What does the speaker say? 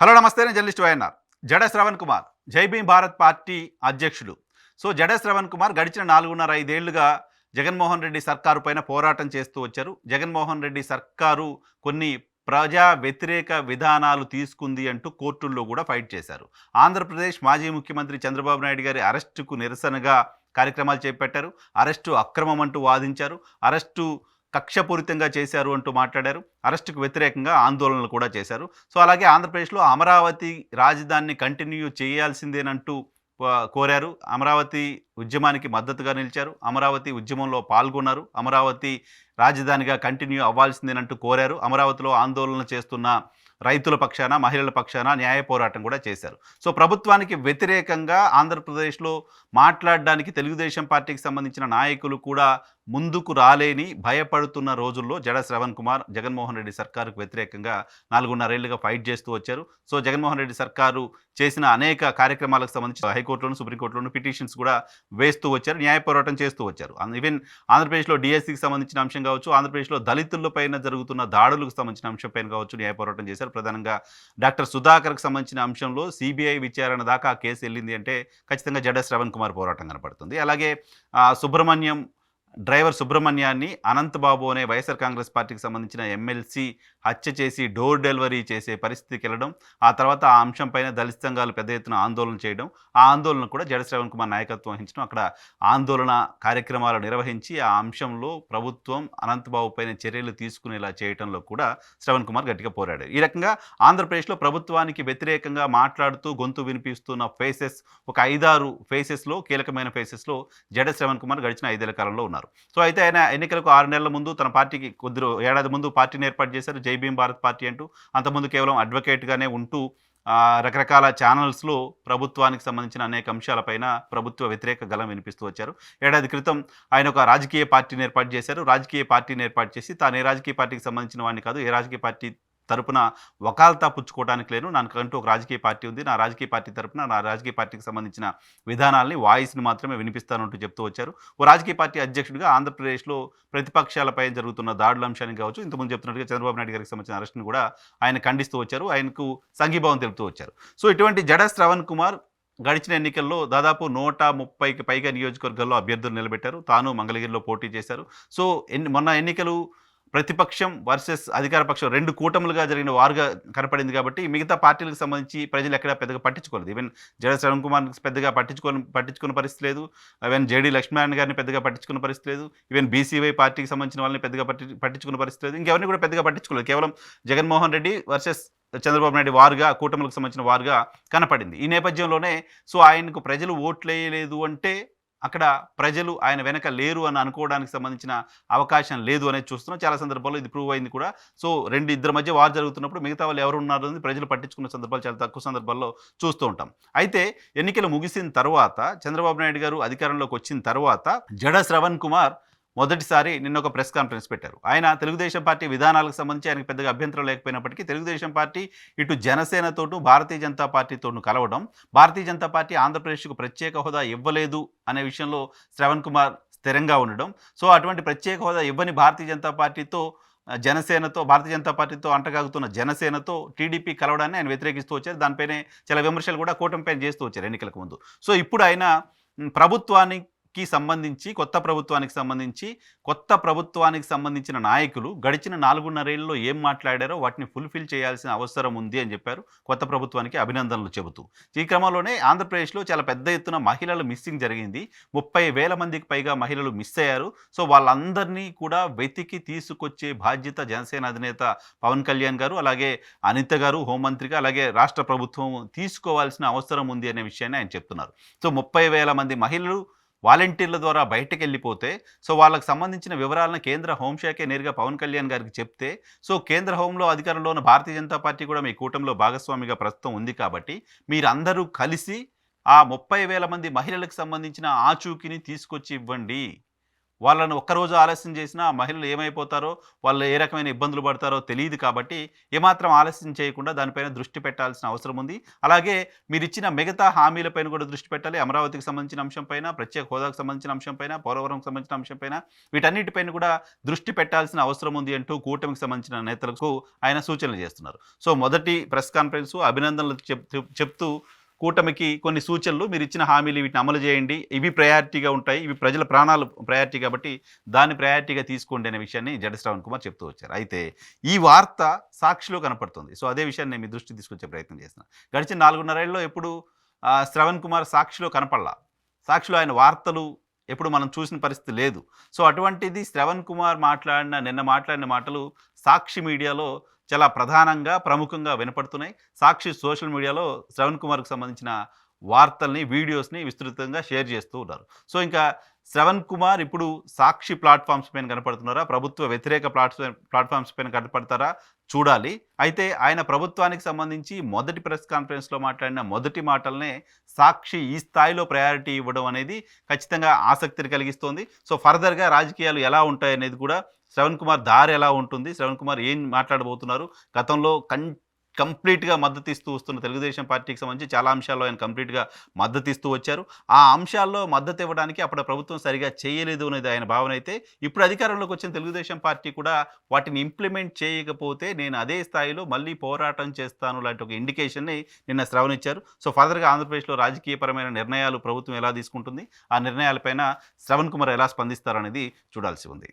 Hello నమస్తే నేను journalist YNR. Jada Shravan Kumar Jai Bhim Bharat party అధ్యక్షుడు సో జడ శ్రవణ్ కుమార్ గడిచిన నాలుగున్నర ఐదేళ్ళుగా జగన్మోహన్ రెడ్డి సర్కారు పైన పోరాటం చేస్తూ వచ్చారు. జగన్మోహన్ రెడ్డి సర్కారు కొన్ని ప్రజా వ్యతిరేక విధానాలు తీసుకుంది అంటూ కోర్టుల్లో కూడా ఫైట్ చేశారు. ఆంధ్రప్రదేశ్ మాజీ ముఖ్యమంత్రి చంద్రబాబు నాయుడు గారి అరెస్టుకు నిరసనగా కార్యక్రమాలు చేపట్టారు. అరెస్టు అక్రమం అంటూ వాదించారు. అరెస్టు కక్షపూరితంగా చేశారు అంటూ మాట్లాడారు. అరెస్టుకు వ్యతిరేకంగా ఆందోళనలు కూడా చేశారు. సో అలాగే ఆంధ్రప్రదేశ్లో అమరావతి రాజధానిని కంటిన్యూ చేయాల్సిందేనంటూ కోరారు. అమరావతి ఉద్యమానికి మద్దతుగా నిలిచారు. అమరావతి ఉద్యమంలో పాల్గొన్నారు. అమరావతి రాజధానిగా కంటిన్యూ అవ్వాల్సిందేనంటూ కోరారు. అమరావతిలో ఆందోళన చేస్తున్న రైతుల పక్షాన మహిళల పక్షాన న్యాయ పోరాటం కూడా చేశారు. సో ప్రభుత్వానికి వ్యతిరేకంగా ఆంధ్రప్రదేశ్లో మాట్లాడడానికి తెలుగుదేశం పార్టీకి సంబంధించిన నాయకులు కూడా ముందుకు రాలేని భయపడుతున్న రోజుల్లో జడ శ్రవణ్ కుమార్ జగన్మోహన్ రెడ్డి సర్కారుకు వ్యతిరేకంగా నాలుగున్నరేళ్ళుగా ఫైట్ చేస్తూ వచ్చారు. సో జగన్మోహన్ రెడ్డి సర్కారు చేసిన అనేక కార్యక్రమాలకు సంబంధించి హైకోర్టులోను సుప్రీంకోర్టులోను పిటిషన్స్ కూడా వేస్తూ వచ్చారు న్యాయ పోరాటం చేస్తూ వచ్చారు. ఈవెన్ ఆంధ్రప్రదేశ్లో డిఎస్సికి సంబంధించిన అంశం కావచ్చు ఆంధ్రప్రదేశ్లో దళితుల పైన జరుగుతున్న దాడులకు సంబంధించిన అంశం పైన కావచ్చు న్యాయ పోరాటం చేశారు. ప్రధానంగా. డాక్టర్ సుధాకర్కి సంబంధించిన అంశంలో సిబిఐ విచారణ దాకా ఆ కేసు వెళ్ళింది అంటే ఖచ్చితంగా జడ శ్రవణ్ కుమార్ పోరాటం కనపడుతుంది. అలాగే ఆ, సుబ్రహ్మణ్యం డ్రైవర్ సుబ్రహ్మణ్యాన్ని అనంతబాబు అనే వైఎస్ఆర్ కాంగ్రెస్ పార్టీకి సంబంధించిన ఎమ్మెల్సీ హత్య చేసి డోర్ డెలివరీ చేసే పరిస్థితికి వెళ్ళడం ఆ తర్వాత ఆ అంశంపైన దళిత సంఘాలు పెద్ద ఎత్తున ఆందోళన చేయడం ఆ ఆందోళన కూడా జడ శ్రవణ్ కుమార్ నాయకత్వం వహించడం అక్కడ ఆందోళన కార్యక్రమాలు నిర్వహించి ఆ అంశంలో ప్రభుత్వం అనంతబాబు పైన చర్యలు తీసుకునేలా చేయడంలో కూడా శ్రవణ్ కుమార్ గట్టిగా పోరాడారు ఈ రకంగా ఆంధ్రప్రదేశ్లో ప్రభుత్వానికి వ్యతిరేకంగా మాట్లాడుతూ గొంతు వినిపిస్తున్న ఫేసెస్ ఒక ఐదారు ఫేసెస్లో కీలకమైన ఫేసెస్లో జడ శ్రవణ్ కుమార్ గడిచిన ఐదేళ్ళ కాలంలో ఉన్నారు. సో అయితే ఆయన ఎన్నికలకు ఆరు నెలల ముందు తన పార్టీకి కొద్ది ఏడాది ముందు పార్టీని ఏర్పాటు చేశారు. జై భీమ్ భారత్ పార్టీ అంటూ అంతకుముందు కేవలం అడ్వకేట్గానే ఉంటూ రకరకాల ఛానల్స్లో ప్రభుత్వానికి సంబంధించిన అనేక అంశాలపైన ప్రభుత్వ వ్యతిరేక గలం వినిపిస్తూ వచ్చారు. ఏడాది క్రితం ఆయన ఒక రాజకీయ పార్టీని ఏర్పాటు చేశారు. రాజకీయ పార్టీని ఏర్పాటు చేసి తాను ఏ రాజకీయ పార్టీకి సంబంధించిన వాడిని కాదు ఏ రాజకీయ పార్టీ తరపున వకాల్తా పుచ్చుకోవడానికి లేను. నాకంటూ ఒక రాజకీయ పార్టీ ఉంది. నా రాజకీయ పార్టీ తరపున నా రాజకీయ పార్టీకి సంబంధించిన విధానాల్ని వాయిస్ని మాత్రమే వినిపిస్తానంటూ చెప్తూ వచ్చారు. ఓ రాజకీయ పార్టీ అధ్యక్షుడిగా ఆంధ్రప్రదేశ్లో ప్రతిపక్షాలపై జరుగుతున్న దాడుల అంశానికి కావచ్చు ఇంతకుముందు చెప్తున్నట్టుగా చంద్రబాబు నాయుడు గారికి సంబంధించిన అరెస్ట్ని కూడా ఆయన ఖండిస్తూ వచ్చారు. ఆయనకు సంఘీభావం తెలుపుతూ వచ్చారు. సో ఇటువంటి జడ శ్రవణ్ కుమార్ గడిచిన ఎన్నికల్లో దాదాపు నూట ముప్పైకి పైగా నియోజకవర్గాల్లో అభ్యర్థులు నిలబెట్టారు. తాను మంగళగిరిలో పోటీ చేశారు. సో ఎన్ని మొన్న ఎన్నికలు ప్రతిపక్షం వర్సెస్ అధికార పక్షం రెండు కూటములుగా జరిగిన వారుగా కనపడింది కాబట్టి మిగతా పార్టీలకు సంబంధించి ప్రజలు ఎక్కడ పెద్దగా పట్టించుకోలేదు. ఈవెన్ జడ శ్రవణ్ కుమార్ పెద్దగా పట్టించుకోని పట్టించుకున్న పరిస్థితి లేదు. ఈవెన్ జేడీ లక్ష్మీనారాయణ గారిని పెద్దగా పట్టించుకున్న పరిస్థితి లేదు. ఈవెన్ బీసీవై పార్టీకి సంబంధించిన వాళ్ళని పెద్దగా పట్టి పట్టించుకున్న పరిస్థితి లేదు. ఇంకెవరిని కూడా పెద్దగా పట్టించుకోలేదు. కేవలం జగన్మోహన్ రెడ్డి వర్సెస్ చంద్రబాబు నాయుడు వారుగా కూటములకు సంబంధించిన వారుగా కనపడింది. ఈ నేపథ్యంలోనే సో ఆయనకు ప్రజలు ఓట్లేయలేదు అంటే అక్కడ ప్రజలు ఆయన వెనక లేరు అని అనుకోవడానికి సంబంధించిన అవకాశం లేదు అనేది చూస్తున్నాం. చాలా సందర్భాల్లో ఇది ప్రూవ్ అయింది కూడా. సో రెండు ఇద్దరి మధ్య వారు జరుగుతున్నప్పుడు మిగతా వాళ్ళు ఎవరు ఉన్నారు అనేది ప్రజలు పట్టించుకున్న సందర్భాలు చాలా తక్కువ సందర్భాల్లో చూస్తూ ఉంటాం. అయితే ఎన్నికలు ముగిసిన తర్వాత చంద్రబాబు నాయుడు గారు అధికారంలోకి వచ్చిన తర్వాత జడ శ్రవణ్ కుమార్ మొదటిసారి నిన్న ఒక ప్రెస్ కాన్ఫరెన్స్ పెట్టారు. ఆయన తెలుగుదేశం పార్టీ విధానాలకు సంబంధించి ఆయనకు పెద్దగా అభ్యంతరం లేకపోయినప్పటికీ తెలుగుదేశం పార్టీ ఇటు జనసేనతోనూ భారతీయ జనతా పార్టీతోనూ కలవడం భారతీయ జనతా పార్టీ ఆంధ్రప్రదేశ్కు ప్రత్యేక హోదా ఇవ్వలేదు అనే విషయంలో శ్రవణ్ కుమార్ స్థిరంగా ఉండడం. సో అటువంటి ప్రత్యేక హోదా ఇవ్వని భారతీయ జనతా పార్టీతో జనసేనతో భారతీయ జనతా పార్టీతో అంటగాగుతున్న జనసేనతో టీడీపీ కలవడాన్ని ఆయన వ్యతిరేకిస్తూ వచ్చారు. దానిపైనే చాలా విమర్శలు కూడా కూటమి పైన చేస్తూ వచ్చారు ఎన్నికలకు ముందు. సో ఇప్పుడు ఆయన ప్రభుత్వాన్ని కి సంబంధించి కొత్త ప్రభుత్వానికి సంబంధించి కొత్త ప్రభుత్వానికి సంబంధించిన నాయకులు గడిచిన నాలుగున్నరేళ్ళలో ఏం మాట్లాడారో వాటిని ఫుల్ఫిల్ చేయాల్సిన అవసరం ఉంది అని చెప్పారు. కొత్త ప్రభుత్వానికి అభినందనలు చెబుతూ. ఈ క్రమంలోనే ఆంధ్రప్రదేశ్లో చాలా పెద్ద ఎత్తున మహిళల మిస్సింగ్ జరిగింది. ముప్పై వేల మందికి పైగా మహిళలు మిస్ అయ్యారు. సో వాళ్ళందరినీ కూడా వెతికి తీసుకొచ్చే బాధ్యత జనసేన అధినేత పవన్ కళ్యాణ్ గారు అలాగే అనిత గారు హోంమంత్రిగా అలాగే రాష్ట్ర ప్రభుత్వం తీసుకోవాల్సిన అవసరం ఉంది అనే విషయాన్ని ఆయన చెప్తున్నారు. సో ముప్పై వేల మంది మహిళలు వాలంటీర్ల ద్వారా బయటకు వెళ్ళిపోతే సో వాళ్ళకి సంబంధించిన వివరాలను కేంద్ర హోంశాఖే నేరుగా పవన్ కళ్యాణ్ గారికి చెప్తే సో కేంద్ర హోంలో అధికారంలో ఉన్న భారతీయ జనతా పార్టీ కూడా మీ కూటమిలో భాగస్వామిగా ప్రస్తుతం ఉంది కాబట్టి మీరందరూ కలిసి ఆ ముప్పై వేల మంది మహిళలకు సంబంధించిన ఆచూకీని తీసుకొచ్చి ఇవ్వండి. వాళ్ళను ఒక్కరోజు ఆలస్యం చేసినా మహిళలు ఏమైపోతారో వాళ్ళు ఏ రకమైన ఇబ్బందులు పడతారో తెలియదు కాబట్టి ఏమాత్రం ఆలస్యం చేయకుండా దానిపైన దృష్టి పెట్టాల్సిన అవసరం ఉంది. అలాగే మీరు ఇచ్చిన మిగతా హామీలపైన కూడా దృష్టి పెట్టాలి. అమరావతికి సంబంధించిన అంశంపైన ప్రత్యేక హోదాకు సంబంధించిన అంశంపైన పోలవరంకి సంబంధించిన అంశంపైన వీటన్నిటిపైన కూడా దృష్టి పెట్టాల్సిన అవసరం ఉంది అంటూ కూటమికి సంబంధించిన నేతలకు ఆయన సూచనలు చేస్తున్నారు. సో మొదటి ప్రెస్ కాన్ఫరెన్స్ అభినందనలు చెప్ చెప్తూ కూటమికి కొన్ని సూచనలు మీరు ఇచ్చిన హామీలు వీటిని అమలు చేయండి. ఇవి ప్రయారిటీగా ఉంటాయి. ఇవి ప్రజల ప్రాణాలు ప్రయారిటీ కాబట్టి దాన్ని ప్రయారిటీగా తీసుకోండి అనే విషయాన్ని జడ శ్రవణ్ కుమార్ చెప్తూ వచ్చారు. అయితే ఈ వార్త సాక్షిలో కనపడుతుంది. సో అదే విషయాన్ని నేను మీ దృష్టి తీసుకొచ్చే ప్రయత్నం చేస్తున్నాను గడిచిన నాలుగున్నరేళ్ళలో ఎప్పుడు శ్రవణ్ కుమార్ సాక్షిలో కనపడలా? సాక్షిలో ఆయన వార్తలు ఎప్పుడు మనం చూసిన పరిస్థితి లేదు. సో అటువంటిది శ్రవణ్ కుమార్ మాట్లాడిన నిన్న మాట్లాడిన మాటలు సాక్షి మీడియాలో చాలా ప్రధానంగా ప్రముఖంగా వినపడుతున్నాయి. సాక్షి సోషల్ మీడియాలో శ్రవణ్ కుమార్కి సంబంధించిన వార్తల్ని వీడియోస్ని విస్తృతంగా షేర్ చేస్తూ ఉన్నారు. సో ఇంకా శ్రవణ్ కుమార్ ఇప్పుడు సాక్షి ప్లాట్ఫామ్స్ పైన కనపడుతున్నారా? ప్రభుత్వ వ్యతిరేక ప్లాట్ఫామ్ ప్లాట్ఫామ్స్ పైన కనపడతారా? చూడాలి. అయితే ఆయన ప్రభుత్వానికి సంబంధించి మొదటి ప్రెస్ కాన్ఫరెన్స్లో మాట్లాడిన మొదటి మాటలనే సాక్షి ఈ స్థాయిలో ప్రయారిటీ ఇవ్వడం అనేది ఖచ్చితంగా ఆసక్తిని కలిగిస్తోంది. సో ఫర్దర్గా రాజకీయాలు ఎలా ఉంటాయి అనేది కూడా శ్రవణ్ కుమార్ దారి ఎలా ఉంటుంది? శ్రవణ్ కుమార్ ఏం మాట్లాడబోతున్నారు? గతంలో కం కంప్లీట్గా మద్దతు ఇస్తూ వస్తున్న తెలుగుదేశం పార్టీకి సంబంధించి చాలా అంశాల్లో ఆయన కంప్లీట్గా మద్దతు ఇస్తూ వచ్చారు. ఆ అంశాల్లో మద్దతు ఇవ్వడానికి అప్పుడు ప్రభుత్వం సరిగా చేయలేదు అనేది ఆయన భావన అయితే ఇప్పుడు అధికారంలోకి వచ్చిన తెలుగుదేశం పార్టీ కూడా వాటిని ఇంప్లిమెంట్ చేయకపోతే నేను అదే స్థాయిలో మళ్ళీ పోరాటం చేస్తాను లాంటి ఒక ఇండికేషన్ని నిన్న శ్రవణ్ ఇచ్చారు సో ఫర్దర్గా ఆంధ్రప్రదేశ్లో రాజకీయపరమైన నిర్ణయాలు ప్రభుత్వం ఎలా తీసుకుంటుంది ఆ నిర్ణయాలపైన శ్రవణ్ కుమార్ ఎలా స్పందిస్తారనేది చూడాల్సి ఉంది.